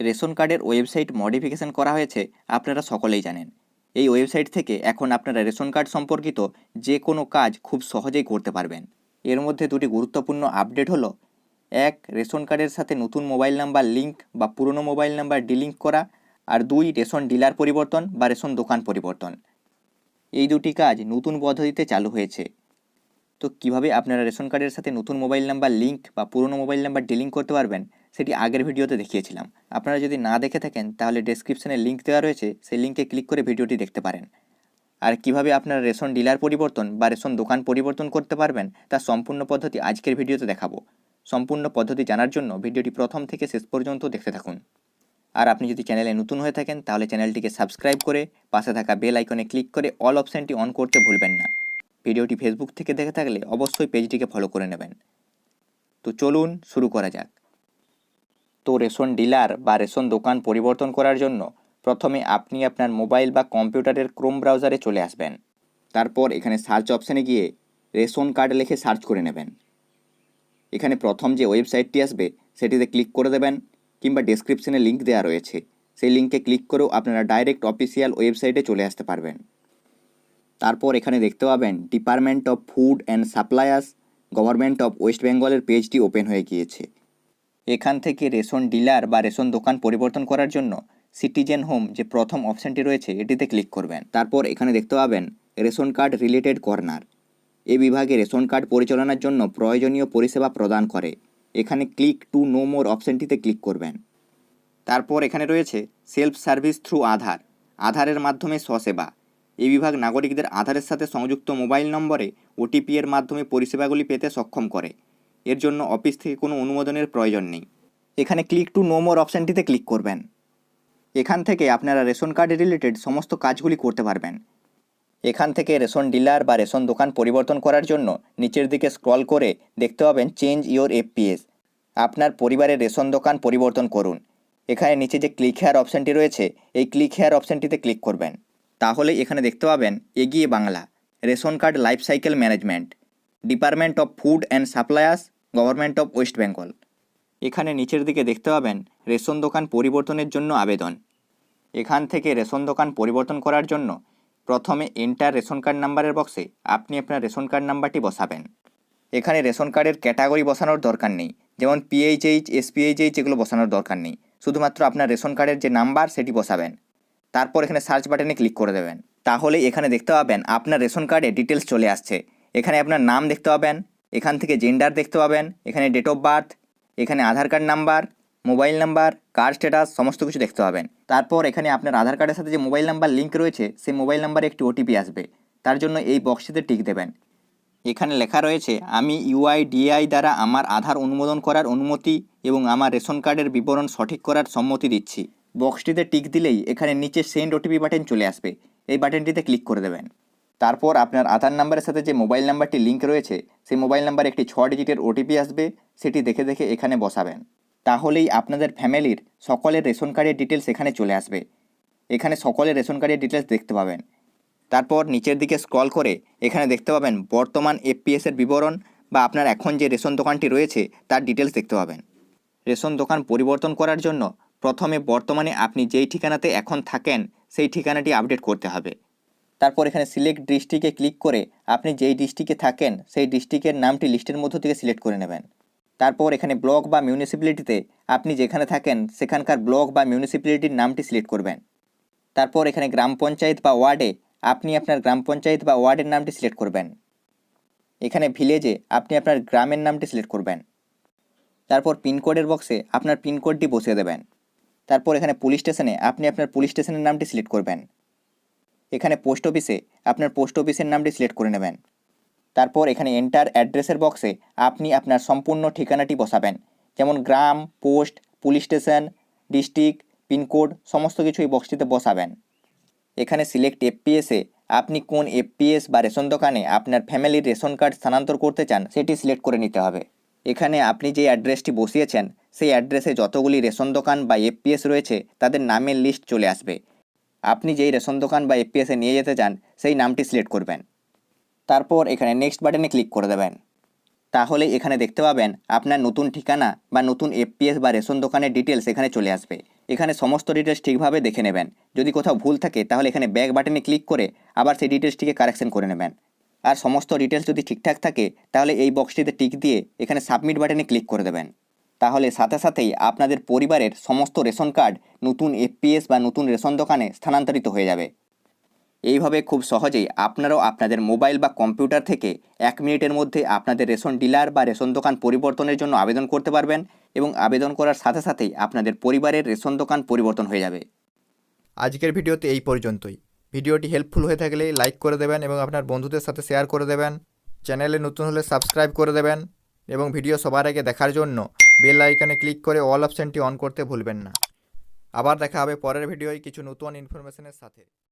Ration কার্ডের website modification করা হয়েছে, আপনারা সকলেই জানেন। এই ওয়েবসাইট থেকে এখন আপনারা রেশন কার্ড সম্পর্কিত যে কোনো কাজ খুব সহজেই করতে পারবেন। এর মধ্যে দুটি গুরুত্বপূর্ণ আপডেট হলো, এক, রেশন কার্ডের সাথে নতুন মোবাইল নাম্বার লিঙ্ক বা পুরনো মোবাইল নাম্বার ডিলিঙ্ক করা, আর দুই, রেশন ডিলার পরিবর্তন বা রেশন দোকান পরিবর্তন। এই দুটি কাজ নতুন পদ্ধতিতে চালু হয়েছে। তো কীভাবে আপনারা রেশন কার্ডের সাথে নতুন মোবাইল নাম্বার লিঙ্ক বা পুরনো মোবাইল নাম্বার ডিলিঙ্ক করতে পারবেন? সেটি আগের ভিডিওতে দেখিয়েছিলাম। আপনারা যদি না দেখে থাকেন, তাহলে ডেসক্রিপশানে লিঙ্ক দেওয়া রয়েছে, সেই লিঙ্কে ক্লিক করে ভিডিওটি দেখতে পারেন। আর কীভাবে আপনারা রেশন ডিলার পরিবর্তন বা রেশন দোকান পরিবর্তন করতে পারবেন তার সম্পূর্ণ পদ্ধতি আজকের ভিডিওতে দেখাবো। সম্পূর্ণ পদ্ধতি জানার জন্য ভিডিওটি প্রথম থেকে শেষ পর্যন্ত দেখতে থাকুন। আর আপনি যদি চ্যানেলে নতুন হয়ে থাকেন, তাহলে চ্যানেলটিকে সাবস্ক্রাইব করে পাশে থাকা বেল আইকনে ক্লিক করে অল অপশানটি অন করতে ভুলবেন না। ভিডিওটি ফেসবুক থেকে দেখে থাকলে অবশ্যই পেজটিকে ফলো করে নেবেন। তো চলুন শুরু করা যাক। তো রেশন ডিলার বা রেশন দোকান পরিবর্তন করার জন্য প্রথমে আপনি আপনার মোবাইল বা কম্পিউটারের ক্রোম ব্রাউজারে চলে আসবেন। তারপর এখানে সার্চ অপশানে গিয়ে রেশন কার্ড লিখে সার্চ করে নেবেন। এখানে প্রথম যে ওয়েবসাইটটি আসবে, সেটিতে ক্লিক করে দেবেন কিংবা ডেসক্রিপশনে লিঙ্ক দেওয়া রয়েছে। সেই লিঙ্কে ক্লিক করেও আপনারা ডাইরেক্ট অফিসিয়াল ওয়েবসাইটে চলে আসতে পারবেন। তারপর এখানে দেখতে পাবেন department of food and suppliers, government of West বেঙ্গলের পেজটি ওপেন হয়ে গিয়েছে। এখান থেকে রেশন ডিলার বা রেশন দোকান পরিবর্তন করার জন্য সিটিজেন হোম যে প্রথম অপশানটি রয়েছে, এটিতে ক্লিক করবেন। তারপর এখানে দেখতে পাবেন রেশন কার্ড রিলেটেড কর্নার। এ বিভাগে রেশন কার্ড পরিচালনার জন্য প্রয়োজনীয় পরিষেবা প্রদান করে। এখানে ক্লিক টু নো মোর অপশানটিতে ক্লিক করবেন। তারপর এখানে রয়েছে সেলফ সার্ভিস থ্রু আধার। আধারের মাধ্যমে স্বসেবা। এই বিভাগ নাগরিকদের আধারের সাথে সংযুক্ত মোবাইল নম্বরে ওটিপি এর মাধ্যমে পরিষেবাগুলি পেতে সক্ষম করে। এর জন্য অফিস থেকে কোনো অনুমোদনের প্রয়োজন নেই। এখানে ক্লিক টু নো মোর অপশানটিতে ক্লিক করবেন। এখান থেকে আপনারা রেশন কার্ড রিলেটেড সমস্ত কাজগুলি করতে পারবেন। এখান থেকে রেশন ডিলার বা রেশন দোকান পরিবর্তন করার জন্য নিচের দিকে স্ক্রল করে দেখতে পাবেন চেঞ্জ ইওর এফপিএস আপনার পরিবারের রেশন দোকান পরিবর্তন করুন। এখানে নিচে যে ক্লিক হেয়ার অপশানটি রয়েছে, এই ক্লিক হেয়ার অপশানটিতে ক্লিক করবেন। তাহলে এখানে দেখতে পাবেন Egiye Bangla, ration card life cycle management department of food and suppliers government of West Bengal. এখানে নিচের দিকে দেখতে পাবেন রেশন দোকান পরিবর্তনের জন্য আবেদন। এখান থেকে রেশন দোকান পরিবর্তন করার জন্য প্রথমে এন্টার রেশন কার্ড নাম্বারের বক্সে আপনি আপনার রেশন কার্ড নাম্বারটি বসাবেন। এখানে রেশন কার্ডের ক্যাটাগরি বসানোর দরকার নেই। যেমন পিএইচএইচ এসপিএইচএইচ এগুলো বসানোর দরকার নেই। শুধুমাত্র আপনার রেশন কার্ডের যে নাম্বার সেটি বসাবেন। তারপর এখানে সার্চ বাটনে ক্লিক করে দেবেন। তাহলে এখানে দেখতে পাবেন আপনার রেশন কার্ডে ডিটেলস চলে আসছে। এখানে আপনার নাম দেখতে পাবেন। এখান থেকে জেন্ডার দেখতে পাবেন, এখানে ডেট অফ বার্থ এখানে Aadhaar card number mobile number card status সমস্ত কিছু দেখতে পাবেন। তারপর এখানে আপনার আধার কার্ডের সাথে যে মোবাইল নাম্বার লিঙ্ক রয়েছে, সেই মোবাইল নাম্বারে একটি ওটিপি আসবে। তার জন্য এই বক্সটিতে টিক দেবেন। এখানে লেখা রয়েছে, আমি ইউআইডিআই দ্বারা আমার আধার অনুমোদন করার অনুমতি এবং আমার রেশন কার্ডের বিবরণ সঠিক করার সম্মতি দিচ্ছি। বক্সটিতে টিক দিলেই এখানে নিচে সেন্ড ওটিপি বাটন চলে আসবে। এই বাটনটিতে ক্লিক করে দেবেন। তারপর আপনার আধার নাম্বারের সাথে যে মোবাইল নাম্বারটি লিঙ্ক রয়েছে, সেই মোবাইল নাম্বারে একটি ছ ডিজিটের ওটিপি আসবে, সেটি দেখে দেখে এখানে বসাবেন। তাহলেই আপনাদের ফ্যামিলির সকলের রেশন কার্ডের ডিটেলস এখানে চলে আসবে। এখানে সকলের রেশন কার্ডের ডিটেলস দেখতে পাবেন। তারপর নিচের দিকে স্ক্রল করে এখানে দেখতে পাবেন বর্তমান এফপিএসের বিবরণ বা আপনার এখন যে রেশন দোকানটি রয়েছে, তার ডিটেলস দেখতে পাবেন। রেশন দোকান পরিবর্তন করার জন্য প্রথমে বর্তমানে আপনি যেই ঠিকানাতে এখন থাকেন, সেই ঠিকানাটি আপডেট করতে হবে। তারপর এখানে সিলেক্ট ডিস্ট্রিক্টে ক্লিক করে আপনি যেই ডিস্ট্রিক্টে থাকেন, সেই ডিস্ট্রিক্টের নামটি লিস্টের মধ্য থেকে সিলেক্ট করে নেবেন। তারপর এখানে ব্লক বা মিউনিসিপ্যালিটিতে আপনি যেখানে থাকেন, সেখানকার ব্লক বা মিউনিসিপ্যালিটির নামটি সিলেক্ট করবেন। তারপর এখানে গ্রাম পঞ্চায়েত বা ওয়ার্ডে আপনি আপনার গ্রাম পঞ্চায়েত বা ওয়ার্ডের নামটি সিলেক্ট করবেন। এখানে ভিলেজে আপনি আপনার গ্রামের নামটি সিলেক্ট করবেন। তারপর পিনকোডের বক্সে আপনার পিনকোডটি বসিয়ে দেবেন। তারপর এখানে পুলিশ স্টেশনে আপনি আপনার পুলিশ স্টেশনের নামটি সিলেক্ট করবেন। এখানে পোস্ট অফিসে আপনার পোস্ট অফিসের নামটি সিলেক্ট করে নেবেন। তারপর এখানে এন্টার অ্যাড্রেসের বক্সে আপনি আপনার সম্পূর্ণ ঠিকানাটি বসাবেন। যেমন গ্রাম post police station district pincode সমস্ত কিছু এই বক্সটিতে বসাবেন। এখানে সিলেক্ট এফপিএসে আপনি কোন এফপিএস বা রেশন দোকানে আপনার ফ্যামিলির রেশন কার্ড স্থানান্তর করতে চান, সেটি সিলেক্ট করে নিতে হবে। এখানে আপনি যে অ্যাড্রেসটি বসিয়েছেন, সেই অ্যাড্রেসে যতগুলি রেশন দোকান বা এফপিএস রয়েছে, তাদের নামের লিস্ট চলে আসবে। আপনি যেই রেশন দোকান বা এফপিএসে নিয়ে যেতে চান, সেই নামটি সিলেক্ট করবেন। তারপর এখানে নেক্সট বাটনে ক্লিক করে দেবেন। তাহলে এখানে দেখতে পাবেন আপনার নতুন ঠিকানা বা নতুন এফপিএস বা রেশন দোকানের ডিটেলস এখানে চলে আসবে। এখানে সমস্ত ডিটেলস ঠিকভাবে দেখে নেবেন। যদি কোথাও ভুল থাকে, তাহলে এখানে ব্যাক বাটনে ক্লিক করে আবার সেই ডিটেলসটিকে কারেকশন করে নেবেন। আর সমস্ত ডিটেলস যদি ঠিকঠাক থাকে, তাহলে এই বক্সটিতে টিক দিয়ে এখানে সাবমিট বাটনে ক্লিক করে দেবেন। তাহলে সাথে সাথেই আপনাদের পরিবারের সমস্ত রেশন কার্ড নতুন এফপিএস বা নতুন রেশন দোকানে স্থানান্তরিত হয়ে যাবে। এইভাবে খুব সহজেই আপনারাও আপনাদের মোবাইল বা কম্পিউটার থেকে এক মিনিটের মধ্যে আপনাদের রেশন ডিলার বা রেশন দোকান পরিবর্তনের জন্য আবেদন করতে পারবেন এবং আবেদন করার সাথে সাথেই আপনাদের পরিবারের রেশন দোকান পরিবর্তন হয়ে যাবে। আজকের ভিডিওতে এই পর্যন্তই। ভিডিওটি হেল্পফুল হয়ে থাকলে লাইক করে দেবেন এবং আপনার বন্ধুদের সাথে শেয়ার করে দেবেন। চ্যানেলে নতুন হলে সাবস্ক্রাইব করে দেবেন এবং ভিডিও সবার আগে দেখার জন্য বেল আইকনে ক্লিক করে অল অপশানটি অন করতে ভুলবেন না। আবার দেখা হবে পরের ভিডিওয় কিছু নতুন ইনফরমেশনের সাথে।